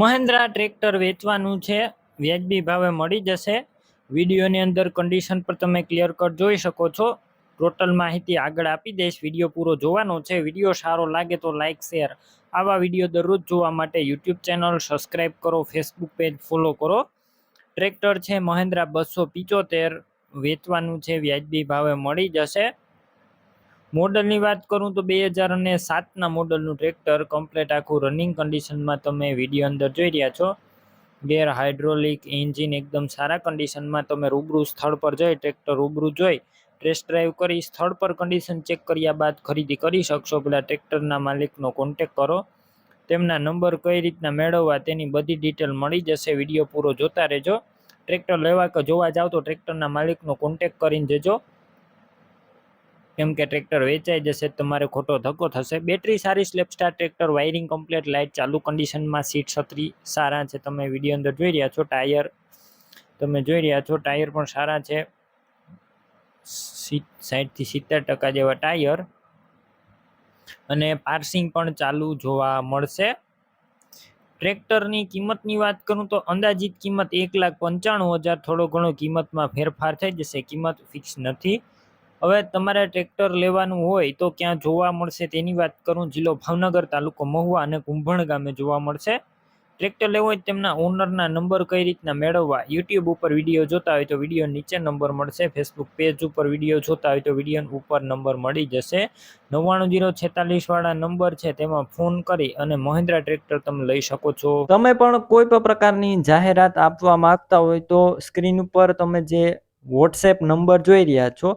Mahindra tractor વેચવાનું છે. વ્યાજબી ભાવે મળી જશે. વિડીયોની અંદર કન્ડિશન પર તમે ક્લિયર કટ જોઈ શકો છો. ટોટલ માહિતી આગળ આપી દઈશ. વીડિયો પૂરો જોવાનો છે. વીડિયો સારો લાગે તો લાઇક શેર આવા વીડિયો દરરોજ જોવા માટે યુટ્યુબ ચેનલ સબસ્ક્રાઈબ કરો. ફેસબુક પેજ ફોલો કરો. ટ્રેક્ટર છે મહિન્દ્રા બસો પિચોતેર. વેચવાનું છે. વ્યાજબી ભાવે મળી જશે. મોડલની વાત કરું તો બે હજાર અને સાતના મોડલનું ટ્રેક્ટર કમ્પ્લેટ આખું રનિંગ કન્ડિશનમાં તમે વીડિયો અંદર જોઈ રહ્યા છો. ગેર હાઇડ્રોલિક એન્જિન એકદમ સારા કન્ડિશનમાં તમે રૂબરૂ સ્થળ પર જઈ ટ્રેક્ટર રૂબરૂ જોઈ ટેસ્ટ ડ્રાઈવ કરી, સ્થળ પર કન્ડિશન ચેક કર્યા બાદ ખરીદી કરી શકશો. પેલા ટ્રેક્ટરના માલિકનો કોન્ટેક કરો. તેમના નંબર કઈ રીતના મેળવવા તેની બધી ડિટેલ મળી જશે. વીડિયો પૂરો જોતા રહેજો. ટ્રેક્ટર લેવા કે જોવા જાવ તો ટ્રેક્ટરના માલિકનો કોન્ટેક કરીને જજો. કેમ કે ટ્રેક્ટર વેચાઈ જશે, તમારે ખોટો ધક્કો થશે. બેટરી સારી સ્લેપસ્ટાર ટ્રેક્ટર વાયરિંગ કમ્પ્લીટ લાઇટ ચાલુ કન્ડિશનમાં સીટ છત્રી, સારા છે. તમે વીડિયો અંદર જોઈ રહ્યા છો, ટાયર. તમે જોઈ રહ્યા છો, ટાયર પણ સારા છે. સીટ સાઠથી સિત્તેર ટકા જેવા ટાયર. અને પાર્સિંગ પણ ચાલુ જોવા મળશે. ટ્રેક્ટરની કિંમતની વાત કરું તો અંદાજિત કિંમત એક લાખ પંચાણું હજાર થોડો ઘણો કિંમતમાં ફેરફાર થઈ જશે. કિંમત ફિક્સ નથી. હવે તમારે ટ્રેક્ટર લેવાનું હોય તો ક્યાં જોવા મળશે તેની વાત કરું. જિલ્લો ભાવનગર તાલુકો મહુવા અને કુંભણ ગામે જોવા મળશે. ટ્રેક્ટર લેવું હોય તેમના ઓનરના નંબર કઈ રીતના મેળવવા? યુટ્યુબ ઉપર વીડિયો જોતા હોય તો વીડિયો નીચે નંબર મળશે. ફેસબુક પેજ ઉપર વીડિયો જોતા હોય તો વીડિયો ઉપર નંબર મળી જશે. નવ્વાણું જીરો છેતાલીસવાળા નંબર છે, તેમાં ફોન કરી અને મહિન્દ્રા ટ્રેક્ટર તમે લઈ શકો છો. તમે પણ કોઈ પણ પ્રકારની જાહેરાત આપવા માંગતા હોય તો સ્ક્રીન ઉપર તમે જે વોટ્સએપ નંબર જોઈ રહ્યા છો